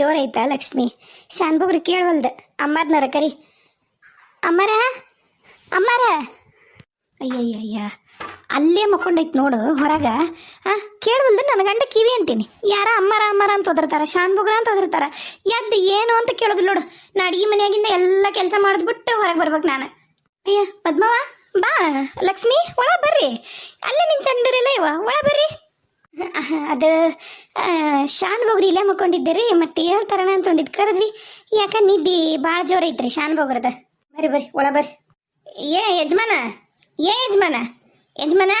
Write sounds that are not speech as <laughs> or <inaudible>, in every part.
ಜೋರೈತಾ ಲಕ್ಷ್ಮಿ? ಶಾನ್ಭೋಗ್ರು ಕೇಳವಲ್ದು. ಅಮ್ಮಾರ್ನರ ಕರಿ. ಅಮ್ಮಾರ? ಅಮ್ಮಾರ? ಅಯ್ಯಯ್ಯಯ್ಯ. ಅಲ್ಲೇ ಮಕ್ಕೊಂಡೈತೆ ನೋಡು ಹೊರಗ. ಆ, ಕೇಳವಲ್ದು ನನ್ನ ಗಂಡ ಕಿವಿ ಅಂತೀನಿ. ಯಾರ ಅಮ್ಮಾರ ಅಮ್ಮಾರ ಅಂತ ಒದರ್ತಾರ? ಶಾನ್ಭೋಗ್ರ ಅಂತ ಒದರ್ತಾರ? ಎದ್ದು ಏನು ಅಂತ ಕೇಳೋದು ನೋಡು. ನಾ ಅಡಿಗೆ ಮನೆಯಾಗಿಂದ ಎಲ್ಲ ಕೆಲಸ ಮಾಡಿದ್ಬಿಟ್ಟು ಹೊರಗೆ ಬರ್ಬೇಕು ನಾನು. ಅಯ್ಯ ಪದ್ಮವ ಬಾ. ಲಕ್ಷ್ಮಿ ಒಳ ಬರ್ರಿ. ಅಲ್ಲೇ ನಿಂತಂಡಿರಲ್ಲ ಇವ. ಒಳ ಬರ್ರಿ. <laughs> ಅದು ಶಾನ್ ಬೋಗ್ರಿ ಇಲ್ಲೇ ಮಕ್ಕೊಂಡಿದ್ದೀರಿ, ಮತ್ತೆ ಹೇಳ್ತಾರಣ ಅಂತ ಒಂದಿಟ್ಟು ಕರೆದ್ವಿ ಯಾಕ ನಿದ್ದಿ ಭಾಳ ಜೋರ ಐತ್ರಿ ಶಾನ್ ಬೋಗ್ರದ? ಬರ್ರಿ ಬರ್ರಿ, ಒಳ ಬರ್ರಿ. ಏ, ಯಜಮಾನ ಏ, ಯಜಮಾನ ಯಜಮಾನ,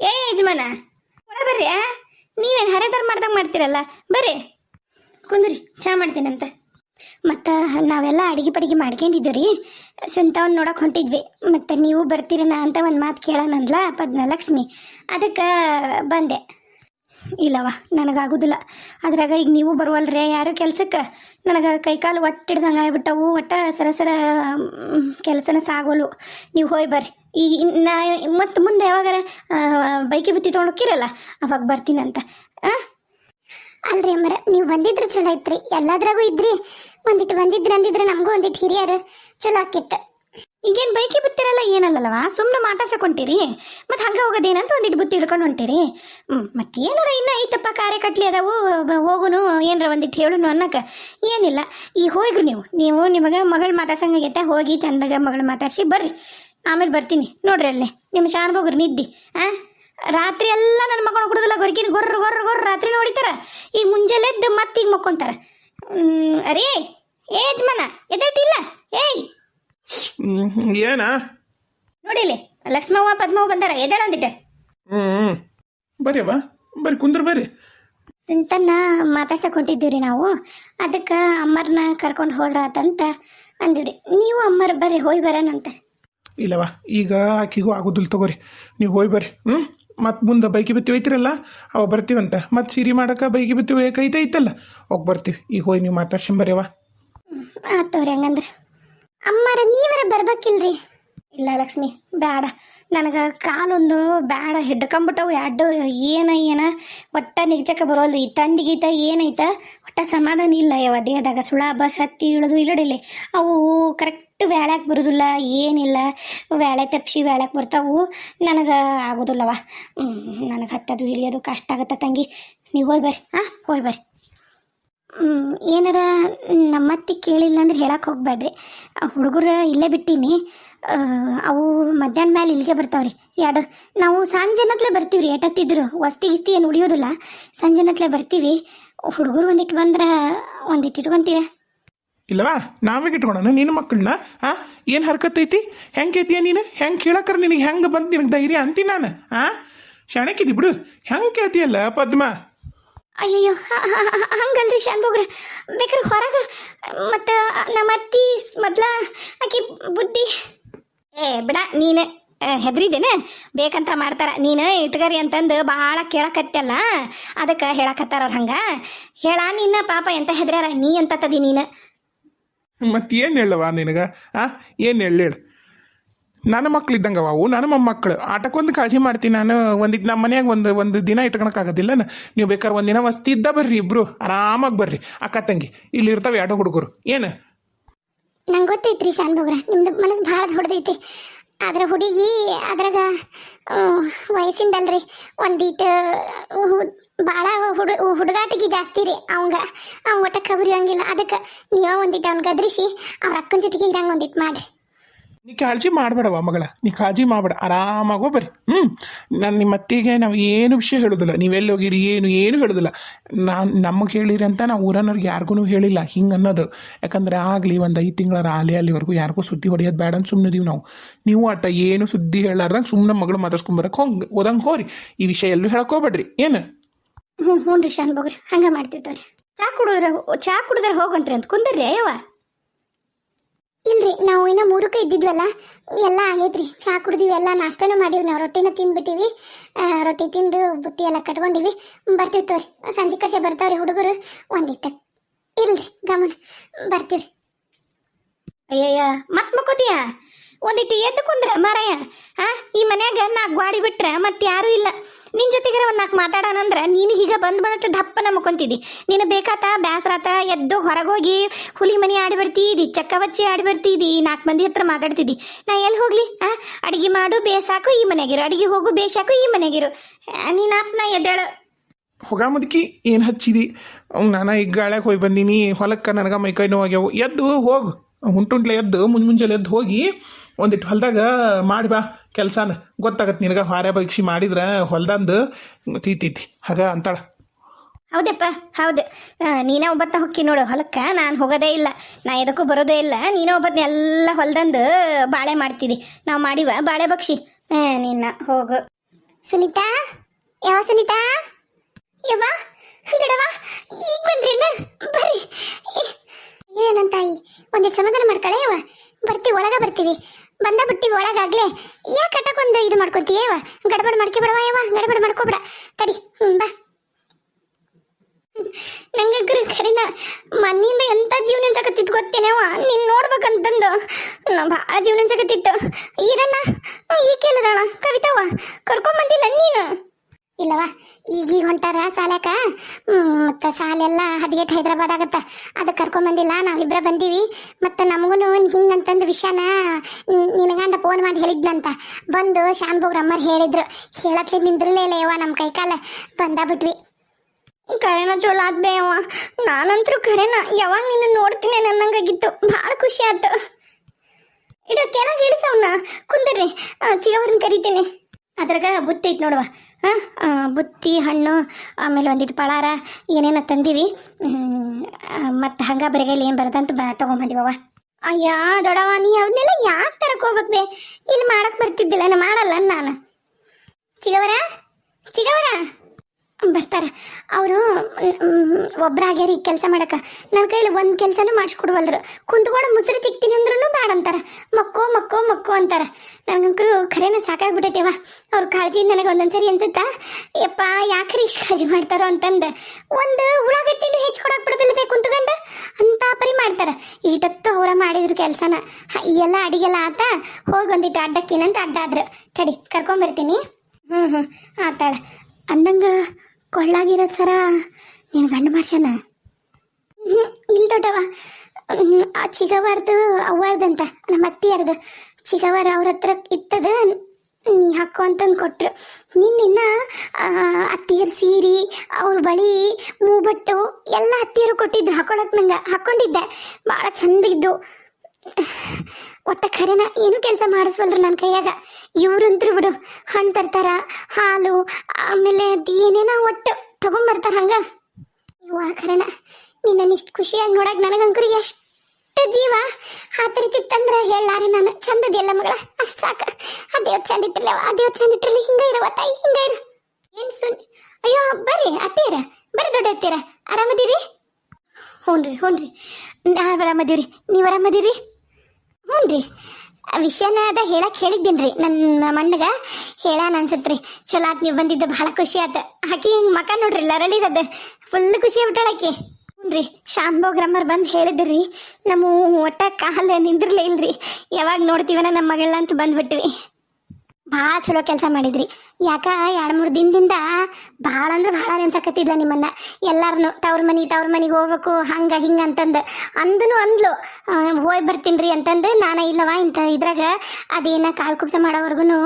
ಏ, ಯಜಮಾನ, ಒಳ ಬರ್ರಿ ನೀವೇನು ಹರೇ ಥರ ಮಾಡ್ದಂಗೆ ಮಾಡ್ತೀರಲ್ಲ, ಬರ್ರಿ. ಕುಂದ್ರಿ, ಚಾ ಮಾಡ್ತೀನಂತ ಮತ್ತು ನಾವೆಲ್ಲ ಅಡಿಗೆ ಪಡಿಗೆ ಮಾಡ್ಕೊಂಡಿದ್ದೀವಿ ಸ್ವಂತವನ್ನ ನೋಡಕ್ಕೆ ಹೊಂಟಿದ್ವಿ. ಮತ್ತು ನೀವು ಬರ್ತೀರನ ಅಂತ ಒಂದು ಮಾತು ಕೇಳೋಣಂದ್ಲ ಪದ್ಮ ಲಕ್ಷ್ಮಿ ಅದಕ್ಕೆ ಬಂದೆ. ಇಲ್ಲವ ನನಗಾಗೋದಿಲ್ಲ. ಅದ್ರಾಗ ಈಗ ನೀವು ಬರುವಲ್ರಿ, ಯಾರು ಕೆಲ್ಸಕ್ಕೆ? ನನಗೆ ಕೈಕಾಲು ಒಟ್ಟಿಡ್ದಂಗೆ ಆಗ್ಬಿಟ್ಟವು, ಒಟ್ಟ ಸರಸರ ಕೆಲಸನ ಸಾಗೋಲು. ನೀವು ಹೋಯ್ ಬರ್ರಿ. ಈಗ ನಾ ಮತ್ತು ಮುಂದೆ ಯಾವಾಗಾರ ಬೈಕಿ ಬುತ್ತಿ ತೊಗೊಂಡೋಕ್ಕಿರಲ್ಲ ಅವಾಗ ಬರ್ತೀನಂತ. ಅಂತ ಅಲ್ರಿ ಅಮ್ಮರ, ನೀವು ಬಂದಿದ್ರೆ ಚಲೋ ಐತ್ರಿ. ಎಲ್ಲದ್ರಾಗೂ ಇದ್ರಿ. ಒಂದಿಟ್ಟು ಬಂದಿದ್ರಿ ಅಂದಿದ್ರೆ ನಮಗೂ ಒಂದಿಟ್ಟು ಹಿರಿಯರು ಚಲೋ ಆಕಿತ್ತು ಈಗೇನು ಬೈಕಿ ಬಿತ್ತಿರಲ್ಲ ಏನಲ್ಲವಾ ಸುಮ್ಮನೆ ಮಾತಾಡ್ಸಕೊಂತೀರಿ? ಮತ್ತೆ ಹಂಗೆ ಹೋಗೋದೇನಂತ ಒಂದಿಟ್ಟು ಬುತ್ತಿ ಹಿಡ್ಕೊಂಡು ಹೊಂಟಿರಿ. ಮತ್ತೆ ಏನಾರ ಇನ್ನೂ ಐತಪ್ಪ ಕಾರ್ಯ ಕಟ್ಲಿ ಅದಾವು? ಹೋಗುನು, ಏನರ ಒಂದಿಟ್ಟು ಹೇಳುನು ಅನ್ನಕ್ಕೆ ಏನಿಲ್ಲ. ಈಗ ಹೋಗ್ರಿ ನೀವು. ನೀವು ನಿಮಗೆ ಮಗಳು ಮಾತಾಡ್ಸಂಗಾಗೈತೆ ಹೋಗಿ ಚಂದಾಗ ಮಗಳು ಮಾತಾಡ್ಸಿ ಬರ್ರಿ. ಆಮೇಲೆ ಬರ್ತೀನಿ. ನೋಡ್ರಿ ಅಲ್ಲಿ, ನಿಮ್ಮ ಶಾನ್ ಹೋಗ್ರಿ ನಿದ್ದಿ, ಆ? ರಾತ್ರಿ ಎಲ್ಲ ನನ್ನ ಮಕ್ಕಳು ಕುಡಿದಲ್ಲ ಗೊರ್ಕಿನ ಗೊರ್ರ ಗೊರ್ರ ಗೊರ್ರ ರಾತ್ರಿ ನೋಡಿತಾರ? ಈಗ ಮುಂಜಾನೆ ಎದ್ದು ಮತ್ತೆ ಈಗ ಮಕ್ಕೊಂತಾರ. ಅರೇ, ಏ ಮನ ಎದೈತಿಲ್ಲ? ಏಯ್ ಹ್ಮ್, ಏನ? ನೋಡಿಲಿ ಲಕ್ಷ್ಮವ್ವ ಪದ್ಮವ್ವ ಬಂದಾರ ಎದ್ದೇಳ ಒಂದಿಟ್ಟು ಹ್ಮ್ ಬರ್ರಿ ಅವ್ವ ಬರ್ರಿ ಕುಂದ್ರ ಬರ್ರಿ. ಸಿಂಟನ್ನ ಮಾತಾಡ್ಸಕ್ ಹೊಂಟಿದ್ದೀವಿ ನಾವು. ಅದಕ್ಕೆ ಅಮ್ಮರನ್ನ ಕರ್ಕೊಂಡು ಹೋದ್ರಾತಂತ ಅಂದಿವ್ರಿ. ನೀವು ಅಮ್ಮರ್ ಬರ್ರಿ ಹೋಗಿ ಬರೋಣಂತ ಇಲ್ಲವ ಈಗ ಆಕಿಗೂ ಆಗೋದಿಲ್ಲ ತಗೋರಿ. ನೀವು ಹೋಗಿ ಬರ್ರಿ ಹ್ಞೂ ಮತ್ತು ಮುಂದೆ ಬೈಕಿ ಬಿತ್ತಿ ಹೋಯ್ತಿರಲ್ಲ ಅವ ಬರ್ತೀವಂತ. ಮತ್ತು ಸಿರಿ ಮಾಡಕ ಬೈಕಿ ಬಿತ್ತಿ ಒಯ್ಯಕ್ಕೆ ಐತಲ್ಲ ಹೋಗಿ ಬರ್ತೀವಿ. ಈಗ ಹೋಗಿ ನೀವು ಮಾತಾಡ್ಸಂಬರ್ಯವ ಆತವ್ರಿ ಹಂಗಂದ್ರೆ. ಅಮ್ಮರ, ನೀವರ ಬರ್ಬೇಕಿಲ್ರಿ? ಇಲ್ಲ ಲಕ್ಷ್ಮಿ ಬೇಡ ನನಗೆ ಕಾಲೊಂದು ಬೇಡ ಹಿಡ್ಕೊಂಬಿಟ್ಟವು ಎರಡು ಏನ ಏನ? ಒಟ್ಟ ನಿಜಕ್ಕೆ ಬರೋಲ್ದು ಈ ತಂಡಿಗೀತ ಏನೈತ? ಒಟ್ಟ ಸಮಾಧಾನ ಇಲ್ಲ. ಯಾವ ದೇಹದಾಗ ಸುಳ ಬಸ್ ಹತ್ತಿ ಇಳಿದು ಇಳಡಿಲ್ಲ ಅವು ಕರೆಕ್ಟ್ ವ್ಯಾಳ್ಯಾಕೆ ಬರೋದಿಲ್ಲ, ಏನಿಲ್ಲ. ವ್ಯಾಳೆ ತಪ್ಸಿ ವ್ಯಾಳ್ಯಾಕೆ ಬರ್ತಾವು. ನನಗೆ ಆಗೋದಿಲ್ಲವ ನನಗೆ ಹತ್ತದು ಇಳಿಯೋದು ಕಷ್ಟ ಆಗುತ್ತೆ ತಂಗಿ. ನೀವು ಹೋಗಿ ಬರ್ರಿ. ಹಾಂ ಹೋಗಿ ಬರ್ರಿ. ಏನಾರ ನಮ್ಮತ್ತಿ ಕೇಳಿಲ್ಲ ಅಂದ್ರೆ ಹೇಳಕ್ಕೆ ಹೋಗ್ಬೇಡ್ರಿ ಹುಡುಗರ ಇಲ್ಲೇ ಬಿಟ್ಟೀನಿ. ಅವು ಮಧ್ಯಾಹ್ನ ಮೇಲೆ ಇಲ್ಲಿಗೆ ಬರ್ತಾವ್ರಿ. ಎರಡು ನಾವು ಸಂಜೆನತ್ಲೆ ಬರ್ತೀವಿ ರೀ ಎಟತ್ತಿದ್ರು ವಸ್ತಿ ಗಿಸ್ತಿ ಏನು ಉಳಿಯೋದಿಲ್ಲ ಸಂಜೆನತ್ಲೆ ಬರ್ತೀವಿ. ಹುಡುಗರು ಒಂದಿಟ್ಟು ಬಂದ್ರೆ ಒಂದಿಟ್ಟು ಇಟ್ಕೊಂತೀರ? ಇಲ್ಲವಾ, ನಾವೇ ಇಟ್ಕೊಳೋಣ ನಿನ್ನ ಮಕ್ಕಳನ್ನ? ಆ, ಏನು ಹರ್ಕತ್ತೈತಿ? ಹೆಂಗೆ ಐತಿಯ ನೀನು? ಹೆಂಗೆ ಕೇಳಕ್ರ ನಿನಗೆ ಹೆಂಗೆ ಬಂದು ನಿನಗೆ ಧೈರ್ಯ ಅಂತೀನಿ ನಾನು. ಆ ಶಾಣಕ್ಕಿದಿ ಬಿಡು. ಹೆಂಗೆ ಕೇಳ್ತಿಯಲ್ಲ ಪದ್ಮ? ಅಯ್ಯಯ್ಯೋ ಹಂಗಲ್ರಿ ಶಾನ್ಭೋಗ್ರ ಬೇಕಾದ್ರೆ ಹೊರಗೆ. ಮತ್ತು ನಮ್ಮ ಅತ್ತಿ ಮೊದ್ಲ ಆಕಿ ಬುದ್ಧಿ. ಏ, ಬಿಡ, ನೀನು ಹೆದ್ರಿದೇನೆ ಬೇಕಂತ ಮಾಡ್ತಾರ. ನೀನು ಇಟ್ಗರಿ ಅಂತಂದು ಭಾಳ ಕೇಳಕತ್ತಲ್ಲ. ಅದಕ್ಕೆ ಹೇಳಕತ್ತಾರ ಅವ್ರು ಹಂಗೆ. ಹೇಳ, ನಿನ್ನ ಪಾಪ ಎಂತ ಹೆದ್ರ್ಯಾರ? ನೀ ಅಂತ ತದಿ ನೀನು? ಮತ್ತೆ ಏನು ಹೇಳವ ನಿನಗೆ? ಆ, ಏನು ಹೇಳು. ನನ್ನ ಮಕ್ಳು ಇದ್ದಂಗೆ ಅವು. ನನ್ನ ಮೊಮ್ಮಕ್ಕಳು. ಆಟಕ್ಕೊಂದು ಕಾಳಜಿ ಮಾಡ್ತೀನಿ ನಾನು. ಒಂದಿಟ್ಟು ನಮ್ಮ ಮನೆಯಾಗ ಒಂದು ಒಂದು ದಿನ ಇಟ್ಕೊಳಕ್ಕಾಗೋದಿಲ್ಲ ನೀವು ಬೇಕಾದ್ರೆ ಒಂದಿನ ವಸ್ತಿ ಇದ್ದ ಬರ್ರಿ ಇಬ್ರು. ಆರಾಮಾಗಿ ಬರ್ರಿ. ಅಕ್ಕ ತಂಗಿ, ಇಲ್ಲಿ ಇರ್ತಾವೆ ಆಟೋ ಹುಡುಗರು. ಏನು? ನಂಗೆ ಗೊತ್ತೈತ್ರಿ ಶಾನ್ ಬಗ್ರ, ನಿಮ್ದು ಮನಸ್ಸು ಭಾಳ ಹೊಡೆದೈತಿ ಆದ್ರೆ ಹುಡುಗಿ ಅದ್ರಾಗ ವಯಸ್ಸಿಂದಲ್ರಿ. ಒಂದೀಟ್ ಭಾಳ ಹುಡು, ಹುಡುಗಾಟಿಗೆ ಜಾಸ್ತಿ ರೀ ಅವಂಗ. ಅವ್ನ ಒಟ್ಟ ಕಬರಿ ಹಂಗಿಲ್ಲ. ಅದಕ್ಕೆ ನೀವು ಒಂದಿಟ್ಟು ಅವ್ನ ಗದ್ರಿಸಿ, ಅವ್ರ ಅಕ್ಕನ ಜೊತೆಗೆ ಇರಂಗೆ ಒಂದಿಟ್ಟು ಮಾಡ್ರಿ. ನೀ ಕಾಳಜಿ ಮಾಡಬೇಡವ ಮಗಳ. ನೀ ಕಾಳಜಿ ಮಾಡಬೇಡ. ಆರಾಮಾಗಿ ಬರ್ರಿ. ಹ್ಞೂ ನಾನು ನಿಮ್ಮ ಅತ್ತಿಗೆ ನಾವು ಏನು ವಿಷಯ ಹೇಳೋದಿಲ್ಲ. ನೀವೆಲ್ಲಿ ಹೋಗಿರಿ, ಏನು ಏನು ಹೇಳೋದಿಲ್ಲ. ನಾನು ನಮಗೆ ಹೇಳಿರಿ ಅಂತ ನಾವು ಊರನ್ನವ್ರಿಗೆ ಯಾರಿಗೂ ಹೇಳಿಲ್ಲ. ಹಿಂಗೆ ಅನ್ನೋದು. ಯಾಕಂದ್ರೆ ಆಗಲಿ ಒಂದು ಐದು ತಿಂಗಳ ಆಲೆ ಅಲ್ಲಿವರೆಗೂ ಯಾರಿಗೂ ಸುದ್ದಿ ಹೊಡೆಯೋದು ಬೇಡ ಅಂತ ಸುಮ್ಮನಿದೀವಿ ನಾವು. ನೀವು ಆಟ ಏನು ಸುದ್ದಿ ಹೇಳಾರ್ದಂಗೆ ಸುಮ್ಮನೆ ಮಗಳು ಮಾತಾಡ್ಸ್ಕೊಂಬರಕ್ಕೆ ಹೋಗಿ ಓದಂಗೆ ಹೋರಿ. ಈ ವಿಷಯ ಎಲ್ಲೂ ಹೇಳಕೋಬೇಡ್ರಿ ಏನು? ಹ್ಞೂ ಹ್ಞೂ ರೀ ಶಾನ್ಭೋಗ್ರಿ ಹಂಗೆ ಮಾಡ್ತಿರ್ತಾರೆ ಚಾ ಕುಡಿದ್ರೆ ಚಾ ಕುಡಿದ್ರೆ ಹೋಗಂತ್ರಿ ಅಂತ. ಕುಂದರ್ರಿ ಅಯ್ಯವ ನಾವು ಇನ್ನ ಮೂರಕ್ಕೆ ಇದ್ದಿದ್ವಲ್ಲ, ಎಲ್ಲ ಆಗೈತ್ರಿ. ಚಾ ಕುಡಿದೀವಿ, ಎಲ್ಲ ನಾಷ್ಟನೂ ಮಾಡೀವಿ. ನಾವು ರೊಟ್ಟಿನ ತಿಂದ್ಬಿಟ್ಟಿವಿ. ರೊಟ್ಟಿ ತಿಂದು ಬುತ್ತಿ ಎಲ್ಲ ಕಟ್ಕೊಂಡಿವಿ. ಬರ್ತೀವಿ ತೋರಿ. ಸಂಜೆ ಕಡೆ ಬರ್ತಾವ್ರಿ ಹುಡುಗರು. ಒಂದಿಟ್ಟ. ಇಲ್ರಿ, ಗಮನ. ಬರ್ತೀವ್ರಿ. ಅಯ್ಯಯ್ಯ, ಮತ್ ಮಕ್ಕೋತೀಯ? ಒಂದಿಟ್ಟು ಎದ್ದು ಕುಂದ್ರ ಮಾರಾಯ. ಆ, ಈ ಮನ್ಯಾಗ ನಾಲ್ಕು ಗಾಡಿ ಬಿಟ್ರೆ ಮತ್ತೆ ಯಾರೂ ಇಲ್ಲ. ನಿನ್ ಜೊತೆಗೆ ಒಂದು ನಾಲ್ಕು ಮಾತಾಡೋಣ ಅಂದ್ರೆ ನೀನು ಹೀಗೆ ಬಂದ್ ಬಂದತ್ತೆ ದಪ್ಪ ನಮ್ಕೊಂತಿದ್ದಿ ನೀನು ಬೇಕಾತ ಬ್ಯಾಸರಾತ ಎದ್ದು ಹೊರಗೋಗಿ ಹುಲಿ ಮನಿ ಆಡಿ ಚಕ್ಕವಚ್ಚಿ ಚಕ್ಕ ಬಚ್ಚಿ ನಾಲ್ಕು ಮಂದಿ ಹತ್ರ ಮಾತಾಡ್ತಿದ್ದಿ ನಾ ಎಲ್ಲಿ ಹೋಗ್ಲಿ? ಆ, ಅಡಿಗೆ ಮಾಡು, ಬೇಸಾಕು ಈ ಮನೆಗಿರು ಅಡಿಗೆ ಹೋಗು, ಬೇಸಾಕು ಈ ಮನೆಗಿರು ನೀನು ಅಪ್ಪ ನಾ ಎದ್ದೇಳು. ಹೊಗ ಮುದುಕಿ, ಏನು ಹಚ್ಚಿದಿ? ನಾನು ಈಗ ಗಾಳ್ಯಾಗ ಹೋಗಿ ಬಂದೀನಿ. ಹೊಲಕ್ಕೆ ನನಗೆ ಮೈಕೈ ನೋವಾಗ್ಯಾವು. ಎದ್ದು ಹೋಗು. ಹುಂಟುಂಟ್ಲೆ ಎದ್ದು ಮುಂಜ್ ಮುಂಜಾನೆ ಎದ್ದು ಹೋಗಿ ಒಂದಿಟ್ಟು ಹೊಲ್ದಾಗ ಮಾಡಿ ಬಾ ಕೆಲಸನ ಗೊತ್ತಾಗತ್ತೆ ನಿನಗೆ ಹಾರೆ ಪರೀಕ್ಷೆ ಮಾಡಿದ್ರೆ ಹೊಲ್ದಂದು ತೀತೈತಿ. ಹಾಗ ಅಂತಾಳ. ಹೌದಪ್ಪ, ಹೌದು. ನೀನೇ ಒಬ್ಬತ್ತ ಹೊಕ್ಕಿ ನೋಡು, ಹೊಲಕ್ಕೆ ನಾನು ಹೋಗೋದೇ ಇಲ್ಲ. ನಾ ಎದಕ್ಕೂ ಬರೋದೇ ಇಲ್ಲ. ನೀನೇ ಒಬ್ಬತ್ತನ್ನ ಎಲ್ಲ ಹೊಲ್ದಂದು ಬಾಳೆ ಮಾಡ್ತಿದ್ದಿ ನಾವು ಮಾಡಿವ ಬಾಳೆ ಬಕ್ಷಿ ನಿನ್ನ ಹೋಗು. ಸುನೀತಾ? ಯಾವ ಸುನೀತಾ? ಯವ್ವ ದೊಡವ ಈಗ ಬಂದ್ರೇನ? ಬರ್ರಿ. ಏನಂತಾಯಿ? ಒಂದಿಟ್ಟು ಸಮಾಧಾನ ಮಾಡ್ಕಳೆ ಯವ್ವ? ಬರ್ತೀವಿ, ಒಳಗ ಬರ್ತೀವಿ. ಬಂದ ಬಿಟ್ಟಿವಿ ಒಳಗಾಗ್ಲೇ ಯಾಕೆ ಕಟ್ಟಕೊಂದು ಇದು ಮಾಡ್ಕೊತೀಯವ ಗಡಬಡ ಮಾಡ್ಕೊಬಿಡವ ಯಾವ ಗಡಬಡ ಮಾಡ್ಕೊಬಿಡ ತಡಿ, ಹ್ಮ್, ಬಾ. ನಂಗೆ ಗುರು ಕರಿನ ಮನೆಯಿಂದ ಎಂತ ಜೀವನ ಅನ್ಸಕತ್ತಿತ್ತು ಗೊತ್ತೇನವ ನೀನ್ ನೋಡ್ಬೇಕಂತಂದು. ಭಾಳ ಜೀವನ ಅನ್ಸಕತ್ತಿತ್ತು. ಈರಣ್ಣ ಈ ಕೇಳದಣ ಕವಿತಾವ ಕರ್ಕೊಂಬಂದಿಲ್ಲ ನೀನು? ಇಲ್ಲವ? ಈಗೀಗ ಹೊಂಟಾರ ಸಾಲ್ಯಾಕ? ಮತ್ತು ಸಾಲೆಲ್ಲ ಹದಿಗೆಟ್ಟು ಹೈದ್ರಾಬಾದ್ ಆಗತ್ತ. ಅದಕ್ಕೆ ಕರ್ಕೊಂಬಂದಿಲ್ಲ ನಾವಿಬ್ಬರ ಬಂದೀವಿ. ಮತ್ತು ನಮಗೂ ಹಿಂಗಂತಂದು ವಿಷಯನ ನಿನಗಂಡ ಫೋನ್ ಮಾಡಿ ಹೇಳಿದ್ನಂತ. ಬಂದು ಶಾನ್ಭೋಗ್ರ ಅಮ್ಮರ್ ಹೇಳಿದ್ರು. ಹೇಳಕ್ಕೆ ನಿಂದ್ರಲೇ ಇಲ್ಲ ಯವ್ವ ನಮ್ಮ ಕೈಕಾಲ. ಬಂದ ಬಿಟ್ವಿ. ಕರೆನ ಚಲೋ ಆತ್ ಬೇ ಅವ ನಾನಂತರೂ ಕರೆನ ಯಾವಾಗ ನಿನ್ನ ನೋಡ್ತೀನಿ ನನ್ನಂಗಾಗಿತ್ತು ಭಾಳ ಖುಷಿ ಆಯ್ತು ಇಡೋ ಕೆಳಗೆ ಇಳಿಸವನ್ನ ಕುಂದರ್ರಿ ಚಿಗವ್ರನ್ನ ಕರಿತೀನಿ. ಅದ್ರಾಗ ಬುತ್ತಿ ನೋಡವ್ವ ನೋಡುವ. ಬುತ್ತಿ, ಹಣ್ಣು, ಆಮೇಲೆ ಒಂದಿಟ್ಟು ಪಳಾರ, ಏನೇನ ತಂದೀವಿ. ಮತ್ತು ಹಂಗ ಬರಿಗೈಲಿ ಏನು ಬರದಂತ ಬ ತೊಗೊಂಬಂದಿವವ ಅಯ್ಯ ದೊಡವ ನೀ ಅವನ್ನೆಲ್ಲ ಯಾಕೆ ತರಕ್ಕೆ ಹೋಗ್ಬೇಕು ಇಲ್ಲಿ ಮಾಡಕ್ಕೆ ಬರ್ತಿದ್ದಿಲ್ಲ ನಾನು ಮಾಡಲ್ಲ ನಾನು. ಚಿಗವರ? ಚಿಗವರ? ಬರ್ತಾರ. ಅವರು ಒಬ್ರಾಗ್ಯಾರ ಈಗ ಕೆಲಸ ಮಾಡಕ. ನನ್ನ ಕೈಲಿ ಒಂದು ಕೆಲಸನೂ ಮಾಡಿಸ್ಕೊಡ್ವಲ್ರು. ಕುಂತ್ಕೊಂಡು ಮುಸುರಿ ತಿಕ್ತೀನಿ ಅಂದ್ರೂ ಅಂತಾರೆ. ಮಕ್ಕೋ ಮಕ್ಕೋ ಮಕ್ಕೋ ಅಂತಾರೆ. ನನಗಂಕರು ಖರೇನ ಸಾಕಾಗ್ಬಿಟ್ಟೈತೆವ ಅವ್ರ ಕಾಳಜಿ ನನಗೆ ಒಂದೊಂದ್ಸರಿ ಅನ್ಸುತ್ತಾ, ಯಪ್ಪ, ಯಾಕ್ರಿ ಇಷ್ಟು ಕಾಳಜಿ ಮಾಡ್ತಾರೋ? ಅಂತಂದು. ಒಂದು ಹೆಚ್ಚಿಕೊಡಕ್ ಬಿಡೋದಿಲ್ಲ ಬೇಕು ಕುಂತ್ಕೊಂಡು. ಅಂತ ಪರಿ ಮಾಡ್ತಾರೆ. ಈಟತ್ತು ಅವರ ಮಾಡಿದ್ರು ಕೆಲಸನ. ಎಲ್ಲ ಅಡಿಗೆಲ್ಲ ಆತ. ಹೋಗಿ ಒಂದಿಟ್ಟು ಅಡ್ಡಕ್ಕಿನಂತ ಅಡ್ಡಾದ್ರು. ತಡಿ, ಕರ್ಕೊಂಬರ್ತೀನಿ. ಹ್ಞೂ ಹ್ಞೂ ಆತಾಳೆ. ಅಂದಂಗ ಕೊಳ್ಳಾಗಿರೋ ಸರ, ನೀನು ಗಂಡು ಹ್ಞೂ ಇಲ್ಲ ದೊಡ್ಡವ ಆ ಚಿಗವಾರ್ದು ಅವ್ವಾರ್ದಂತ, ನಮ್ಮ ಅತ್ತಿಯಾರ್ದು. ಚಿಗವಾರ ಅವ್ರ ಹತ್ರ ಇತ್ತದ, ನೀ ಹಾಕೋ ಅಂತಂದು ಕೊಟ್ರು. ನಿನ್ನ ಅತ್ತಿಯರು ಸೀರೆ, ಅವ್ರ ಬಳಿ ಮೂಬಟ್ಟು, ಎಲ್ಲ ಅತ್ತಿಯರು ಕೊಟ್ಟಿದ್ರು, ಹಾಕೊಳಕ್ ನಂಗೆ, ಹಾಕೊಂಡಿದ್ದೆ. ಭಾಳ ಚಂದಿದ್ದು ಒಟ್ಟ ಖರೇನ ಏನು ಕೆಲಸ ಮಾಡಿಸ್ವಲ್ರಿ ನನ್ನ ಕೈಯಾಗ? ಇವ್ರಂತ್ರು ಬಿಡು ಹಣ್ಣು ತರ್ತಾರ, ಹಾಲು, ಆಮೇಲೆ ಅದು ಏನೇನೋ ಒಟ್ಟು ತಗೊಂಬರ್ತಾರ ಹಂಗ? ಇವ್ವ ಖರೇನ ನಿನ್ನ ಇಷ್ಟು ಖುಷಿಯಾಗಿ ನೋಡಕ್ ನನಗಂಕರು ಎಷ್ಟು ಜೀವ? ಹಾತರಿತಿತ್ತಂದ್ರ ಹೇಳಾರೆ ನಾನು ಚಂದದಿಲ್ಲ ಮಗಳ? ಅಷ್ಟು ಸಾಕು. ಆ ದೇವ್ರ ಚಂದ ಇಟ್ಟಿರ್ಲಿ, ಆ ದೇವ್ರ ಚಂದ ಇಟ್ಟಿರ್ಲಿ, ಹಿಂಗ ಇರವ ತಾಯಿ ಹಿಂಗ ಇರು. ಏನು ಸುನ್, ಅಯ್ಯೋ, ಬರ್ರಿ ಅತ್ತೀರ ಬರ್ರಿ ದೊಡ್ಡ ಅತ್ತೀರ ಆರಾಮದಿರಿ? ಹ್ಞೂ ರೀ ಹ್ಞೂ ರೀ ನಾವು ರೀ ನೀವು ಆರಾಮದಿರಿ? ಹ್ಞೂ ರೀ ವಿಷಯನ ಅದ ಹೇಳಕ್ಕೆ ಹೇಳಿದ್ದೀನಿ ರೀ ನನ್ನ ಮಣ್ಣಗ ಹೇಳಾನ ಅನ್ಸತ್ರಿ. ಚಲೋ ಆತ್ ನೀವು ಬಂದಿದ್ದು ಭಾಳ ಖುಷಿ ಆತ. ಆಕಿ ಹಿಂಗೆ ಮಕ ನೋಡ್ರಿ ಲರಳಿದದ ಫುಲ್ ಖುಷಿ ಆಗ್ಬಿಟ್ಟಾಳ ಆಕಿ. ಹ್ಞೂ ರೀ ಶಾಂಭೋಗ್ರಮ್ಮರ್ ಬಂದು ಹೇಳಿದ್ರಿ. ನಮ್ಮ ಒಟ್ಟ ಕಾಲ ನಿಂದಿರ್ಲೇ ಇಲ್ರಿ. ಯಾವಾಗ ನೋಡ್ತೀವನ ನಮ್ಮ ಮಗಳನ್ನ ಅಂತ ಬಂದ್ಬಿಟ್ವಿ. ಭಾಳ ಚಲೋ ಕೆಲಸ ಮಾಡಿದ್ರಿ. ಯಾಕ ಎರಡು ಮೂರು ದಿನದಿಂದ ಭಾಳ ಅಂದ್ರೆ ಭಾಳ ನೆನ್ಸಕತ್ತಿದ್ಲ ನಿಮ್ಮನ್ನ. ಎಲ್ಲಾರನು ತವ್ರ ಮನೆ, ತವ್ರ ಮನೆಗೆ ಹೋಗ್ಬೇಕು, ಹಂಗ, ಹಿಂಗ ಅಂತಂದು. ಅಂದನು ಅಂದ್ಲು ಹೋಗಿ ಬರ್ತೀನಿ ಅಂತಂದು. ನಾನು ಇಲ್ಲವ ಇಂಥ ಇದ್ರಾಗ? ಅದೇನ ಕಾಲು ಕುಬ್ಸ ಮಾಡೋವರೆಗೂ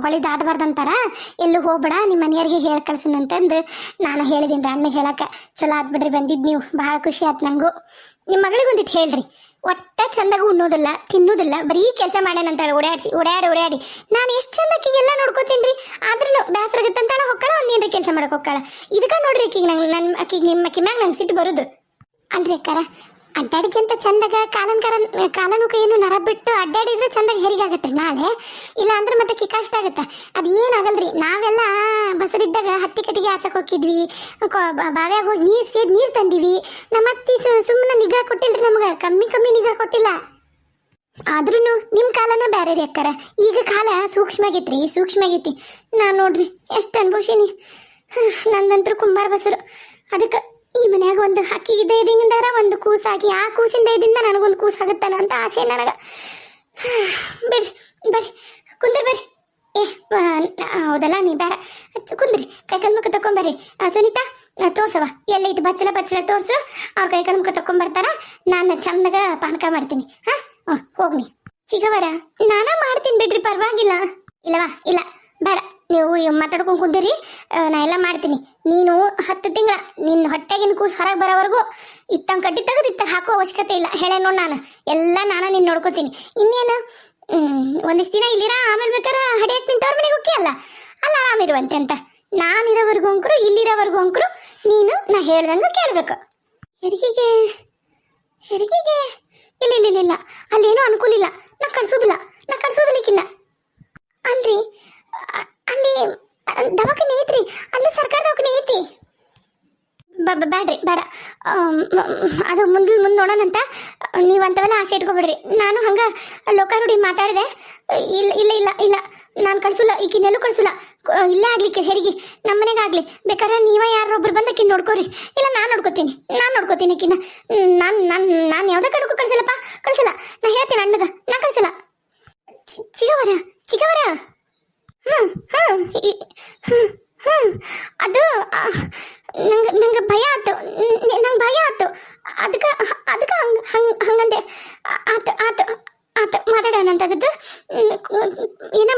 ಹೊಳಿ ದಾಟಬಾರ್ದಂತಾರ? ಎಲ್ಲೂ ಹೋಗ್ಬೇಡ ನಿಮ್ಮ ಮನೆಯವ್ರಿಗೆ ಹೇಳಿ ಕಳ್ಸಿನ ಅಂತಂದು ನಾನು ಹೇಳಿದ್ದೀನಿ ರೀ ಅಣ್ಣ ಹೇಳಕ್ಕೆ ಚಲೋ ಆತ್ ಬಿಡ್ರಿ ಬಂದಿದ್ದು ನೀವು, ಭಾಳ ಖುಷಿ ಆಯ್ತು ನಂಗೂ. ನಿಮ್ಮ ಮಗಳಿಗೆ ಒಂದಿಟ್ಟು ಹೇಳ್ರಿ. ಒಟ್ಟ ಚಂದಾಗ ಉಣ್ಣೋದಿಲ್ಲ, ತಿನ್ನೋದಿಲ್ಲ, ಬರೀ ಕೆಲಸ ಮಾಡ್ಯಾನಂತ ಓಡಾಡಿಸಿ, ಓಡಾಡಿ ಓಡಾಡಿ. ನಾನು ಎಷ್ಟು ಚಂದ ಎಲ್ಲ ನೋಡ್ಕೋತೀನಿ ರೀ ಆದ್ರೂ ಬೇಸರಾಗತ್ತಂತಾಳ ಹೊಕ್ಕಳ ಒಂದು ಏನ್ರ ಕೆಲಸ ಮಾಡಕ್ಕೆ ಹೊಕ್ಕಳ? ಇದಕ್ಕೆ ನೋಡ್ರಿ ಆಕಿಗೆ ನಂಗೆ ನನ್ನ ಆಕಿಗೆ ನಿಮ್ಮ ಆಕಿ ಮ್ಯಾಗ ನಂಗೆ ಸಿಟ್ಟು ಬರೋದು. ಅಲ್ರಿ ಅಕ್ಕಾರ ಅಡ್ಡಾಡಿಕ್ಕಿಂತ ಚಂದಾಗ ಕಾಲನ್ ಕರನ್ ಕಾಲನು ಕೈಯನ್ನು ನರ ಬಿಟ್ಟು ಅಡ್ಡಾಡಿದ್ರೆ ಚಂದಾಗ ಆಗತ್ರಿ ನಾಳೆ. ಇಲ್ಲ ಅಂದ್ರೆ ಮತ್ತೆ ಕಿಕಾಷ್ಟ ಆಗತ್ತೆ? ಅದು ಆಗಲ್ರಿ ನಾವೆಲ್ಲ ಬಸರಿದ್ದಾಗ ಹತ್ತಿ ಕಟ್ಟಿಗೆ ಹಾಸಕ್ ಹೋಗಿದ್ವಿ. ಬಾವ್ಯಾಗ ಹೋಗಿ ನೀರು ಸೇದ್ ನೀರು ತಂದಿವಿ. ನಮ್ಮ ಅತ್ತಿ ಸುಮ್ಮನೆ ನಿಗ್ರಹ ಕೊಟ್ಟಿಲ್ರಿ ನಮಗೆ. ಕಮ್ಮಿ ಕಮ್ಮಿ ನಿಗ್ರಹ ಕೊಟ್ಟಿಲ್ಲ. ಆದ್ರೂ ನಿಮ್ಮ ಕಾಲನ ಬೇರೆ ರೀ ಅಕ್ಕಾರ. ಈಗ ಕಾಲ ಸೂಕ್ಷ್ಮ ಆಗೈತ್ರಿ ಸೂಕ್ಷ್ಮ ಆಗೈತಿ ನಾನು ನೋಡ್ರಿ, ಎಷ್ಟು ಅನ್ಭವಿಸೀನಿ. ನಂದಂತರೂ ಕುಂಬಾರ ಬಸರು. ಅದಕ್ಕೆ ಈ ಮನ್ಯಾಗ ಒಂದು ಹಕ್ಕಿ ಇದೆ ಇದರಿಂದಾರ ಒಂದು ಕೂಸಾಗಿ ಆ ಕೂಸಿಂದ ಇದರಿಂದ ನನಗೊಂದು ಕೂಸಾಗುತ್ತಾನ ಅಂತ ಆಸೆ ನನಗೆ. <sighs> ಬರ್ರಿ ಬರ್ರಿ, ಕುಂದ್ರಿ ಬರ್ರಿ. ಏ ಹೌದಲ್ಲ, ನೀ ಬೇಡ. ಕುಂದ್ರಿ. ಕೈಕಾಲು ಮುಖ ತಕೊಂಬರ್ರಿ ಸುನೀತಾ ತೋರ್ಸವ ಎಲ್ಲೈತಿ ಬಚ್ಚಲ ಬಚ್ಚಲ ತೋರ್ಸು. ಅವ್ರ ಕೈಕಾಲು ಮುಖ ತಕೊಂಬರ್ತಾರ ನಾನು ಚಂದಾಗ ಪಾನಕ ಮಾಡ್ತೀನಿ. ಹಾ? ಹೋಗ್ನಿ ಚಿಗವರ, ನಾನ ಮಾಡ್ತೀನಿ ಬಿಡ್ರಿ, ಪರವಾಗಿಲ್ಲ. ಇಲ್ಲವಾ ಇಲ್ಲ. ಬೇಡ ಮಾತಾಡ್ಕೊಂಡು ಕುಂದಿರಿ ನಾ ಎಲ್ಲ ಮಾಡ್ತೀನಿ. ನೀನು ಹತ್ತು ತಿಂಗಳ ನಿನ್ನ ಹೊಟ್ಟೆಗಿನ ಕೂಸು ಹೊರಗೆ ಬರೋವರೆಗೂ ಇತ್ತಂಗ ಕಟ್ಟಿ ತೆಗೆದು ಇತ್ತ ಹಾಕೋ ಅವಶ್ಯಕತೆ ಇಲ್ಲ. ಹೇಳೇ ನೋಡು ನಾನು. ಎಲ್ಲ ನಾನು ನಿನ್ನ ನೋಡ್ಕೋತೀನಿ. ಇನ್ನೇನು? ಒಂದಿಷ್ಟು ದಿನ ಇಲ್ಲಿರ? ಆಮೇಲೆ ಬೇಕಾರ ಹಡಿಯಕ್ಕೆ ನಿಂತವ್ರ ಮನೆಗೆ ಹೋಗಿ ಅಲ್ಲ? ಅಲ್ಲ, ಆರಾಮಿರುವಂತೆ ಅಂತ. ನಾನಿರೋವರೆಗೂ ಅಂಕರು, ಇಲ್ಲಿರೋವರೆಗೂ ಅಂಕರು, ನೀನು ನಾ ಹೇಳ್ದಂಗೆ ಕೇಳಬೇಕು. ಹೆರಿಗೆಗೆ ಹೆರಿಗೆಗೆ. ಇಲ್ಲ ಇಲ್ಲ ಇಲ್ಲ ಅಲ್ಲೇನೂ ಅನುಕೂಲ ಇಲ್ಲ. ನಾ ಕಳ್ಸೋದಿಲ್ಲ. ನಾ ಕಳ್ಸೋದಿಲ್ಲಕ್ಕಿನ್ನ ಅಲ್ರಿ ಅಲ್ಲಿ ದವಾಖಾನೆ ಐತ್ರಿ. ಅಲ್ಲಿ ಸರ್ಕಾರ ದವಾಖಾನೆ ಐತಿ. ಬೇಡ್ರಿ ಬೇಡ. ಅದು ಮುಂದೆ ಮುಂದೆ ನೋಡೋಣಂತ ನೀವು ಅಂತವೆಲ್ಲ ಆಸೆ ಇಟ್ಕೊಬೇಡ್ರಿ. ನಾನು ಹಂಗೆ ಲೋಕಾರೂಢಿ ಮಾತಾಡಿದೆ. ಇಲ್ಲ ಇಲ್ಲ ಇಲ್ಲ ಇಲ್ಲ. ನಾನು ಕಳ್ಸಲ್ಲ, ಈಕಿನೆಲ್ಲೂ ಕಳ್ಸಲ್ಲ. ಇಲ್ಲೇ ಆಗ್ಲಿಕ್ಕೆ ಹೆರಿಗೆ. ನಮ್ಮ ಮನೆಗೆ ಆಗಲಿ. ಬೇಕಾದ್ರೆ ನೀವೇ ಯಾರೊಬ್ರು ಬಂದು ಆಕಿನ ನೋಡ್ಕೋರಿ. ಇಲ್ಲ, ನಾನು ನೋಡ್ಕೋತೀನಿ. ನಾನು ನೋಡ್ಕೋತೀನಿ ಆಕಿನ. ನಾನು ನಾನು ನಾನು ಯಾವುದೇ ಕಡೆಗೂ ಕಳ್ಸಲ್ಲಪ್ಪ. ಕಳ್ಸಲ್ಲ. ನಾ ಹೇಳ್ತೀನಿ ಅಣ್ಣಗ. ನಾ ಕಳ್ಸಲ್ಲ. ಚಿಗವರ ಚಿಗವರ. ಅದು ನಂಗೆ ನಂಗೆ ಭಯ ಆತು. ನಂಗೆ ಭಯ ಆತು. ಅದಕ್ಕೆ ಅದಕ್ಕೆ ಹಂಗೆ ಹಂಗೆ, ಹಂಗಂದೆ. ಆತ, ಆತು ಆತು, ಮಾತಾಡೋಣ ಅಂತ ಅದದ್ದು ಏನೋ